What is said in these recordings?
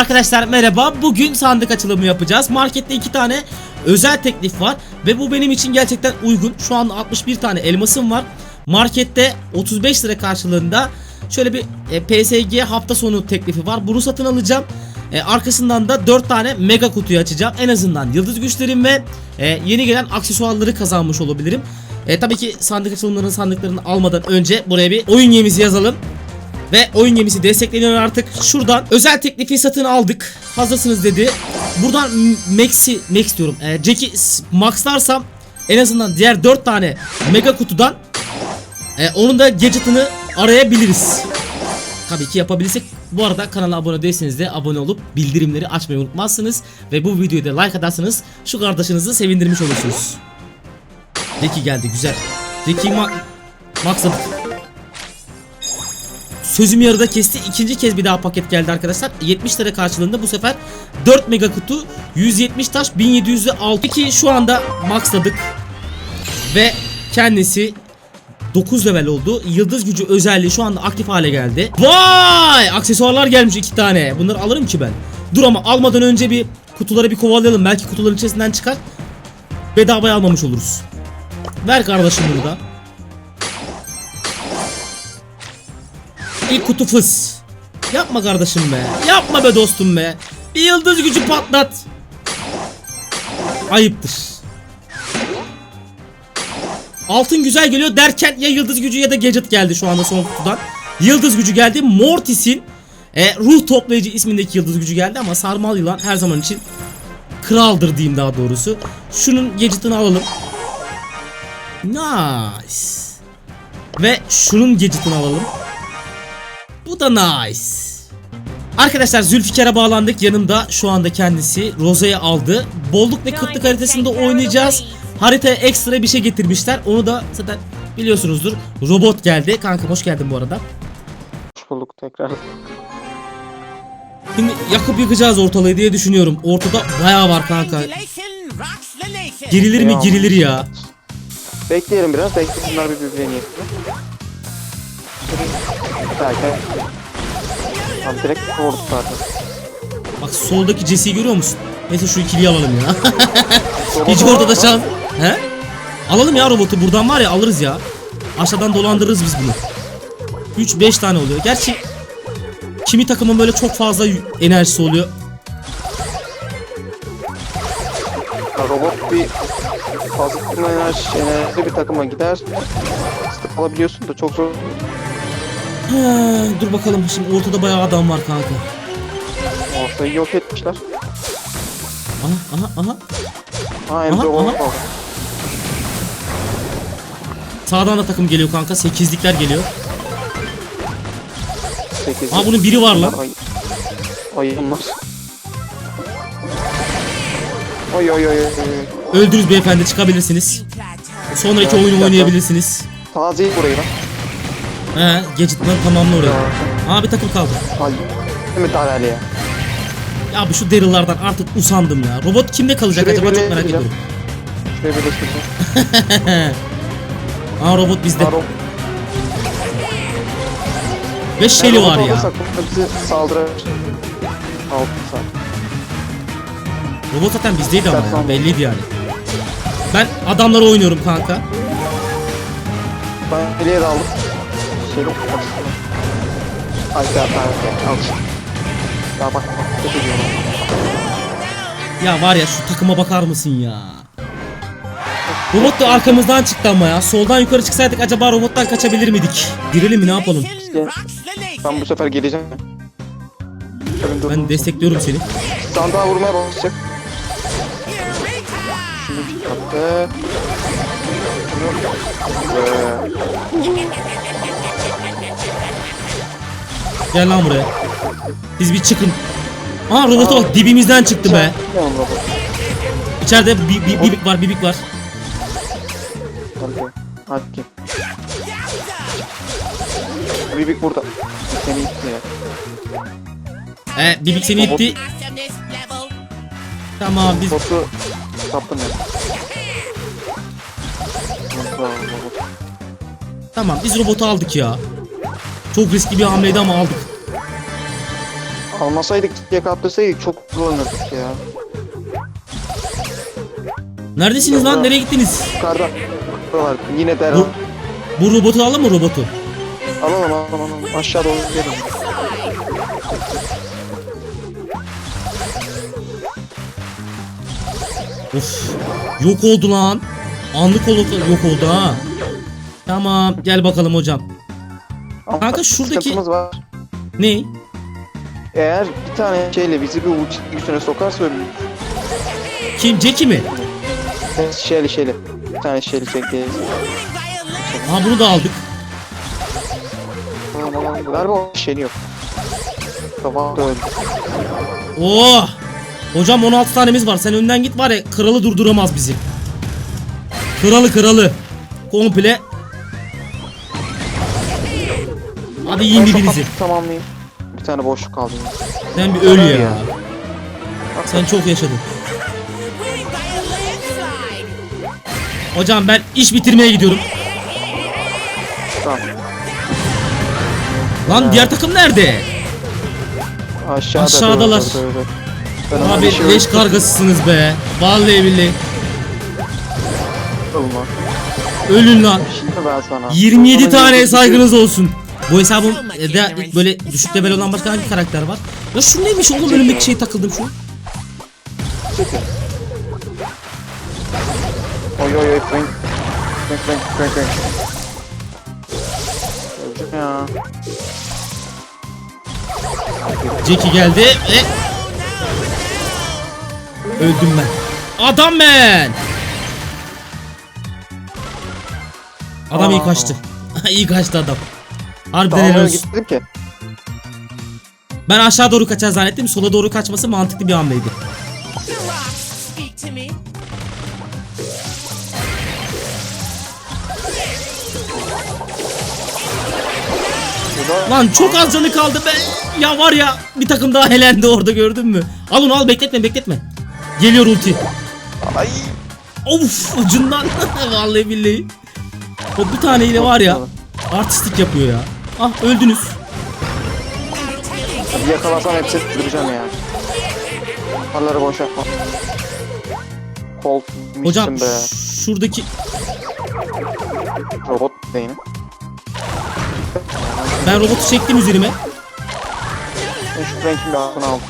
Arkadaşlar merhaba. Bugün sandık açılımı yapacağız. Markette iki tane özel teklif var ve bu benim için gerçekten uygun. Şu anda 61 tane elmasım var. Markette 35 lira karşılığında şöyle bir e, PSG hafta sonu teklifi var. Bunu satın alacağım. E, arkasından da 4 tane mega kutuyu açacağım. En azından yıldız güçlerim ve e, yeni gelen aksesuarları kazanmış olabilirim. E, tabii ki sandık açılımlarının sandıklarını almadan önce buraya bir oyun gemisi yazalım. Ve oyun gemisi destekleniyor artık. Şuradan özel teklifi satın aldık. Hazırsınız dedi. Buradan Max'i Max diyorum. E, Jack'i s- maxlarsam en azından diğer 4 tane mega kutudan e, onun da gadget'ını arayabiliriz. Tabii ki yapabilirsek. Bu arada kanala abone değilseniz de abone olup bildirimleri açmayı unutmazsınız. Ve bu videoyu da like atarsanız şu kardeşinizi sevindirmiş olursunuz. Zeki geldi güzel. Zeki ma maxladık. Sözüm yarıda kesti. İkinci kez bir daha paket geldi arkadaşlar. 70 lira karşılığında bu sefer 4 mega kutu 170 taş 1706 ki şu anda maxladık. Ve kendisi 9 level oldu. Yıldız gücü özelliği şu anda aktif hale geldi. Vay! Aksesuarlar gelmiş iki tane. Bunları alırım ki ben. Dur ama almadan önce bir kutuları bir kovalayalım. Belki kutuların içerisinden çıkar. Bedavaya almamış oluruz. Ver kardeşim bunu İlk kutu fıs. Yapma kardeşim be. Yapma be dostum be. Bir yıldız gücü patlat. Ayıptır. Altın güzel geliyor derken ya yıldız gücü ya da gadget geldi şu anda son kutudan. Yıldız gücü geldi. Mortis'in e, ruh toplayıcı ismindeki yıldız gücü geldi ama sarmal yılan her zaman için kraldır diyeyim daha doğrusu. Şunun gadget'ını alalım. Nice. Ve şunun gadget'ını alalım. Da nice. Arkadaşlar Zülfikar'a bağlandık. Yanımda şu anda kendisi Roza'yı aldı. Bolluk ve kıtlık haritasında oynayacağız. Haritaya ekstra bir şey getirmişler. Onu da zaten biliyorsunuzdur. Robot geldi. Kanka hoş geldin bu arada. Hoş bulduk tekrar. Şimdi yakıp yıkacağız ortalığı diye düşünüyorum. Ortada bayağı var kanka. Girilir mi girilir ya. Bekleyelim biraz. Beklesinler bir birbirlerini Derken Tam direkt vurduk zaten. Bak soldaki Jesse'yi görüyor musun? Neyse şu ikiliyi alalım ya. Hiç ortada şans. He? Alalım ya robotu buradan var ya alırız ya. Aşağıdan dolandırırız biz bunu. 3-5 tane oluyor. Gerçi kimi takımın böyle çok fazla enerjisi oluyor. Robot bir fazla enerji, enerji bir takıma gider. Alabiliyorsun da çok zor. Ha, dur bakalım şimdi ortada bayağı adam var kanka. Ortayı yok etmişler. Aha aha aha. Ha hem Aha, aha. Sağdan da takım geliyor kanka. Sekizlikler geliyor. 8. Aa bunun biri var lan. Ay. Ayınlar. Oy oy oy oy. oy. Öldünüz beyefendi çıkabilirsiniz. Sonraki oyunu ya, oynayabilirsiniz. Tazeyi burayı lan. He, gadget'ları tamamla oraya. Aa bir takım kaldı. Mi Talali ya? Bu şu Daryl'lardan artık usandım ya. Robot kimde kalacak Şurayı acaba çok merak ediyorum. Şuraya birleştireceğim. Aa robot bizde. Aa, ro- Ve Shelly Yani var ya. da bizi saldırır. Altı saat. Robot zaten bizdeydi ama ya. Belliydi yani. Ben adamları oynuyorum kanka. Ben de aldım. Şey yok. Ay ya ben al. Ya bak kötü diyorum. Ya var ya şu takıma bakar mısın ya? Robot da arkamızdan çıktı ama ya. Soldan yukarı çıksaydık acaba robottan kaçabilir miydik? Girelim mi ne yapalım? Ben bu sefer geleceğim. Ben destekliyorum seni. Sandığa vurmaya başlayacak. Şunu çıkarttı. Ee, Gel lan buraya. Siz bir çıkın. Aa robota bak dibimizden çıktı be. İçeride bi, bi, bibik var bibik var. Hadi. Hadi. Bibik burada. Seni itti ya. E bibik seni itti. Tamam biz Botu kaptım ya. Tamam biz robotu aldık ya. Çok riskli bir hamleydi ama aldık. Almasaydık diye kaptırsaydık çok kullanırdık ya. Neredesiniz lan? Nereye gittiniz? Yukarıda. Var. Yine der. Bu, bu robotu alalım mı robotu? Alalım alalım alalım. Aşağı doğru gidelim. Of. Yok oldu lan. Anlık olup yok oldu ha. Tamam gel bakalım hocam. Ama Kanka şuradaki- sıkıntımız var. Ne? Eğer bir tane şeyle bizi bir uç gücüne sokarsa ölürüz. Kim? Jackie mi? Şeyli şeyli. Bir tane şeyli çekeceğiz. Ha bunu da aldık. Galiba o şeyli yok. Tamam da öldü. Oh! Hocam 16 tanemiz var. Sen önden git var ya kralı durduramaz bizi. Kralı kralı. Komple. Hadi yiyin birbirinizi. Tamamlayayım. Bir tane boşluk kaldı. Sen bir öl ya. ya. Sen çok yaşadın. Hocam ben iş bitirmeye gidiyorum. Tamam. Lan diğer takım nerede? Aşağıda. Aşağıdalar. Ben hemen Abi şey leş kargasısınız be. Vallahi billahi. Ölün lan. Şimdi ben sana. 27 Sana tane saygınız olsun. Bu hesabım e, de böyle düşük level olan başka hangi karakter var? Ya şu neymiş oğlum önümdeki şey takıldım şu. Oy oy oy Frank. Frank Frank Frank Frank. Ya. Jackie geldi ve öldüm ben. Adam ben. Adam iyi kaçtı. iyi kaçtı adam. Harbiden helal olsun. gittim ki. Ben aşağı doğru kaçar zannettim. Sola doğru kaçması mantıklı bir hamleydi. Speak to me. Burada Lan çok az canı kaldı be. Ya var ya bir takım daha helendi orada gördün mü? Al onu al bekletme bekletme. Geliyor ulti. Ay. Of ucundan. Vallahi billahi. O bir taneyle var ya artistik yapıyor ya. Ah öldünüz. Hadi yakalasam hepsini öldüreceğim ya. Onları boş yapma. Kol Hocam be. şuradaki Robot beyni. ben robotu çektim üzerime. Ben şu Frank'in bir aklını aldım.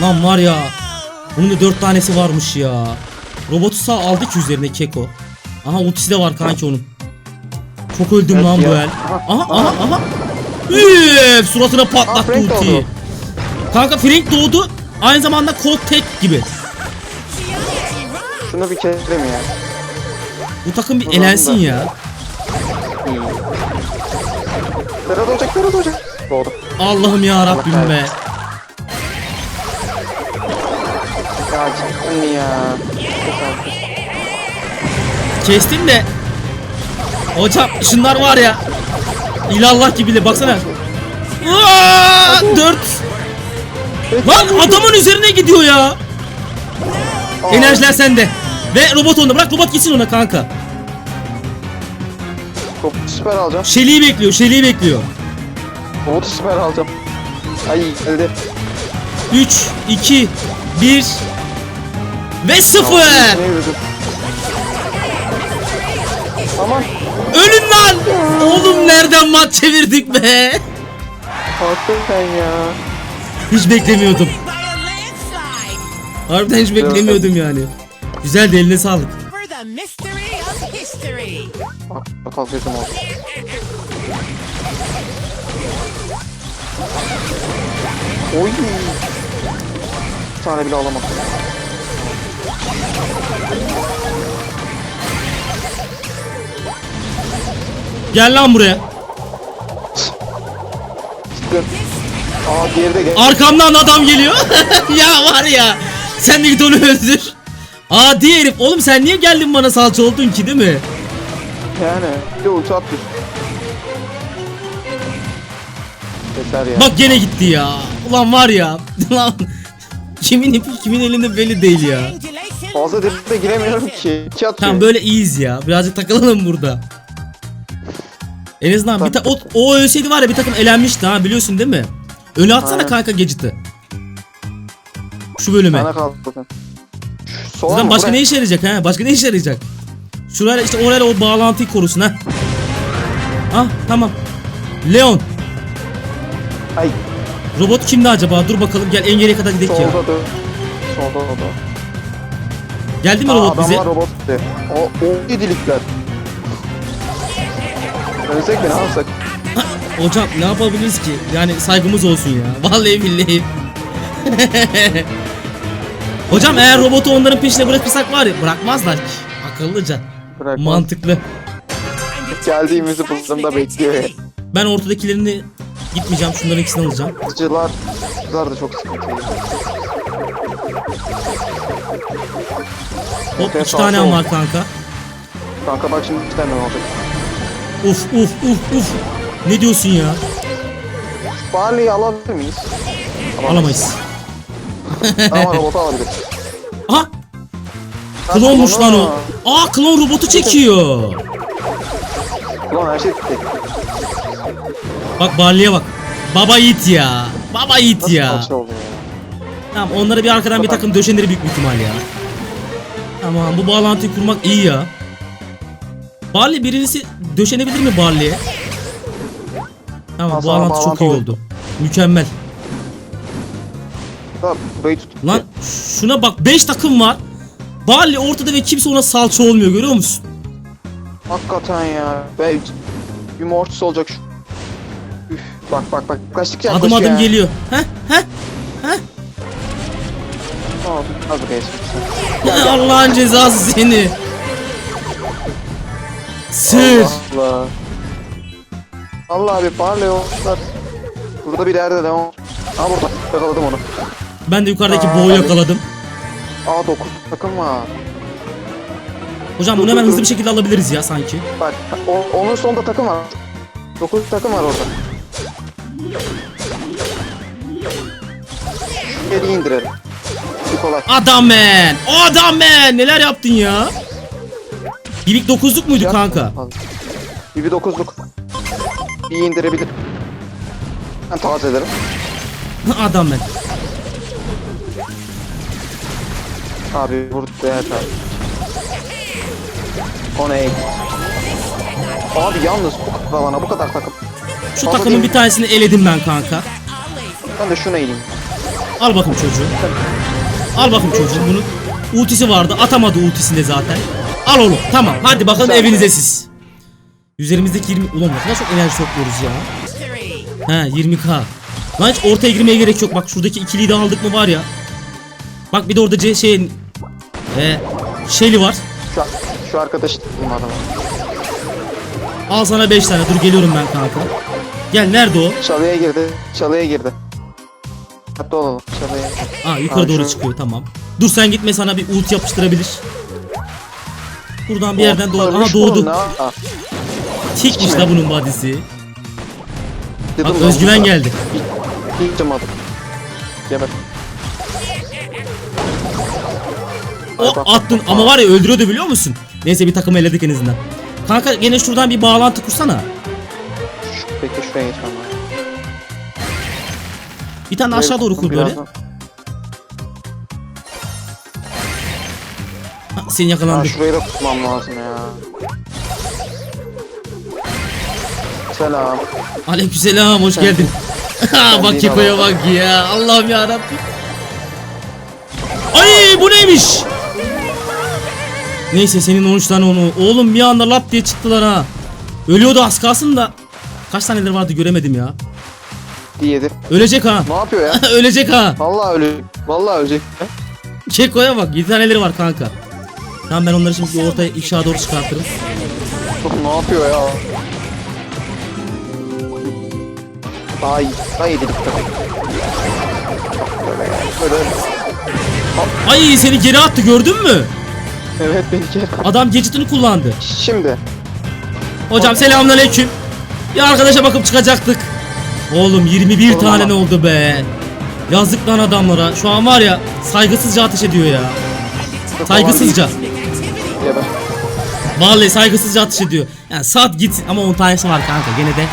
Lan var ya. Bunun da dört tanesi varmış ya. Robotu sağ aldı ki üzerine keko. Aha ultisi de var kanki onun. Çok öldüm Evet lan bu ya. el. Aha, Aha aha. Üf, suratına patlattı ultiyi. Kanka Frank doğdu. Aynı zamanda Colt tek gibi. Şunu bir keselim ya. Bu takım bir Ulan elensin da. ya. İyi. Ferhat olacak, Ferhat olacak. Doğdu. Allah'ım ya Rabbim Allah be. Ya cidden mi ya? Kestin de. Hocam şunlar var ya. İlallah gibi de baksana. Aa, dört. Lan adamın üzerine gidiyor ya. Enerjiler sende. Ve robot onda. Bırak robot gitsin ona kanka. Robotu süper alacağım. Şeli'yi bekliyor. Şeli'yi bekliyor. Robotu süper alacağım. Ay geldi. 3, 2, 1 ve 0. Ne yürüdüm? Aman. Ölün lan. Oğlum nereden maç çevirdik be? Hakikaten ya. Hiç beklemiyordum. Harbiden hiç beklemiyordum yani. Güzel de eline sağlık. Gözüm oldu. Oy. Bir tane bile alamadım. Gel lan buraya. Aa geride gel. Arkamdan adam geliyor. ya var ya. Sen de git onu öldür. Adi herif. Oğlum sen niye geldin bana salça oldun ki değil mi? Yani bir de ulti attı. Yeter ya. Bak gene gitti ya. Ulan var ya. Ulan kimin ipi kimin elinde belli değil ya. Fazla dibine giremiyorum ki. İki atıyor. Tamam böyle iyiyiz ya. Birazcık takılalım burada. En azından bir ta- o, o ölseydi var ya bir takım elenmişti ha biliyorsun değil mi? Öne atsana Aynen. kanka Gadget'ı. Şu bölüme. Bana kaldı Zaten başka Buraya. ne işe yarayacak ha? Başka ne işe yarayacak? Şurayla işte orayla o bağlantıyı korusun ha. Ah tamam. Leon. Ay Robot kimdi acaba? Dur bakalım gel en geriye kadar gidelim ya. solda. Solda. Geldi mi Aa, robot adamlar bize? robot gitti. O, o yedilikler. Ölsek mi ne yapsak? Hocam ne yapabiliriz ki? Yani saygımız olsun ya. Vallahi billahi. Hocam eğer robotu onların peşine bırakırsak var ya bırakmazlar ki. Akıllıca. Bırakmaz. Mantıklı. Geldiğimizi bulduğumda bekliyor ya. Ben ortadakilerini gitmeyeceğim. Şunların ikisini alacağım. Hızcılar, hızcılar da çok sıkıntı. Hop Ortaya iki sağ tanem sol. var kanka. Kanka bak şimdi bir tane olacak. Uf uf uf uf. Ne diyorsun ya? Barley'i alabilir miyiz? Alamayız. Ama robotu alabiliriz. Aha! Klonmuş lan o. Aa klon robotu çekiyor. Ulan her şey tek. Bak Barley'e bak. Baba yiğit ya. Baba yiğit Nasıl ya. parça oldu ya? Tamam onlara bir arkadan bir takım döşenir büyük bir ihtimal ya. Tamam bu bağlantıyı kurmak iyi ya. Barley birincisi döşenebilir mi Barley'e? Tamam Ha, bu bağlantı çok bağlantı iyi oldu. oldu. Mükemmel. Tamam, burayı tut. Lan şuna bak 5 takım var. Barley ortada ve kimse ona salça olmuyor görüyor musun? Hakikaten ya. Be bir mortis olacak şu. Üf, bak bak bak. Kaçtıkça Adım yaklaşıyor adım ya. geliyor. Heh heh. Tamam, az buraya. Allah'ın cezası seni. Sır. Allah Allah. Abi Barley olmuşlar. Burada bir yerde devam. Ha burada. Yakaladım onu. Ben de yukarıdaki Aa, boğu abi. yakaladım. Aa 9 takım var. Hocam bunu hemen hızlı bir şekilde alabiliriz ya sanki. Bak o, onun sonunda takım var. 9 takım var orada. Geri indirelim. Bir kolay. Adam man. Adam man. Neler yaptın ya? Bibik dokuzluk muydu Yap- kanka? Bir bir dokuzluk. Bir indirebilir. Ben tazelerim. Adam man. Abi vurdu değer abi. O ne? Abi yalnız bu kadar alana bu kadar takım. Şu Fazla takımın değil. bir tanesini eledim ben kanka. Ben de şuna ineyim. Al bakayım çocuğu. Al bakayım çocuğu. Bunun ultisi vardı. Atamadı ultisinde zaten. Al oğlum. Tamam. Hadi bakalım evinize siz. Üzerimizdeki 20... Ulan ne kadar çok enerji topluyoruz ya. He 20k. Lan hiç ortaya girmeye gerek yok. Bak şuradaki ikiliyi de aldık mı var ya. Bak bir de orada C şey... E, Shelly var. Şu, şu arkadaş. Al sana 5 tane. Dur geliyorum ben kanka. Gel nerede o? Çalıya girdi. Çalıya girdi. Hatta olalım. Çalıya. Aa yukarı Abi doğru şu- çıkıyor tamam. Dur sen gitme sana bir ult yapıştırabilir. Buradan bir yerden doğru. Aha doğdu. Tikmiş la bunun badisi. Bak özgüven geldi. İlk camadım. Geber. O attın ama var ya öldürüyordu biliyor musun? Neyse bir takım eledik en azından. Kanka gene şuradan bir bağlantı kursana. Bekle şuraya lazım. Bir tane aşağı doğru kur böyle. birazdan- Ha, seni Ha, yakalandık. şurayı da tutmam lazım ya. Selam. Aleykümselam hoş geldin. Ha, bak Keko'ya bak. ya. Allah'ım ya Rabbim. Ay bu neymiş? Neyse senin 13 tane onu. Oğlum bir anda lap diye çıktılar ha. Ölüyordu az kalsın da. Kaç taneler vardı göremedim ya. Yedi. Ölecek ha. Ne yapıyor ya? Ölecek ha. Vallahi ölecek. Vallahi ölecek. Keko'ya bak 7 taneleri var kanka. Tamam ben onları şimdi ortaya ifşa doğru çıkartırım. Çok ne yapıyor ya? Daha iyi dedik. Böyle. Ay seni geri attı gördün mü? Evet beni gel. Adam gadget'ını kullandı. Şimdi. Hocam selamünaleyküm. Bir arkadaşa bakıp çıkacaktık. Oğlum 21 Oğlum tane ne oldu be? Yazık lan adamlara. Şu an var ya saygısızca ateş ediyor ya. Saygısızca. Geber. Vallahi saygısızca atış ediyor. Yani sat git ama 10 tanesi var kanka gene de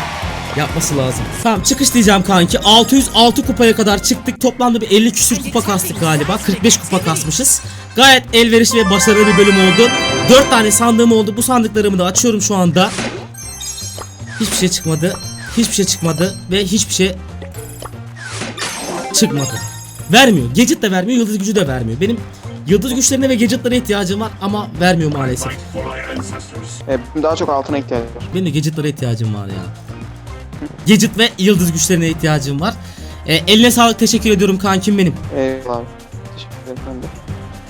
yapması lazım. Tamam çıkış diyeceğim kanki. 606 kupaya kadar çıktık. Toplamda bir 50 küsür kupa kastık galiba. 45 kupa kasmışız. Gayet elverişli ve başarılı bir bölüm oldu. 4 tane sandığım oldu. Bu sandıklarımı da açıyorum şu anda. Hiçbir şey çıkmadı. Hiçbir şey çıkmadı ve hiçbir şey çıkmadı. Vermiyor. Gadget de vermiyor, yıldız gücü de vermiyor. Benim yıldız güçlerine ve gadgetlara ihtiyacım var ama vermiyor maalesef. E, benim daha çok altına ihtiyacım var. Benim de gadgetlara ihtiyacım var ya. Gadget ve yıldız güçlerine ihtiyacım var. E, eline sağlık teşekkür ediyorum kankim benim. Eyvallah. Teşekkür ederim.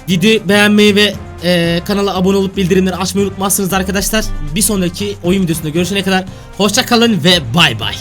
Videoyu beğenmeyi ve e, kanala abone olup bildirimleri açmayı unutmazsınız arkadaşlar. Bir sonraki oyun videosunda görüşene kadar hoşça kalın ve bay bay.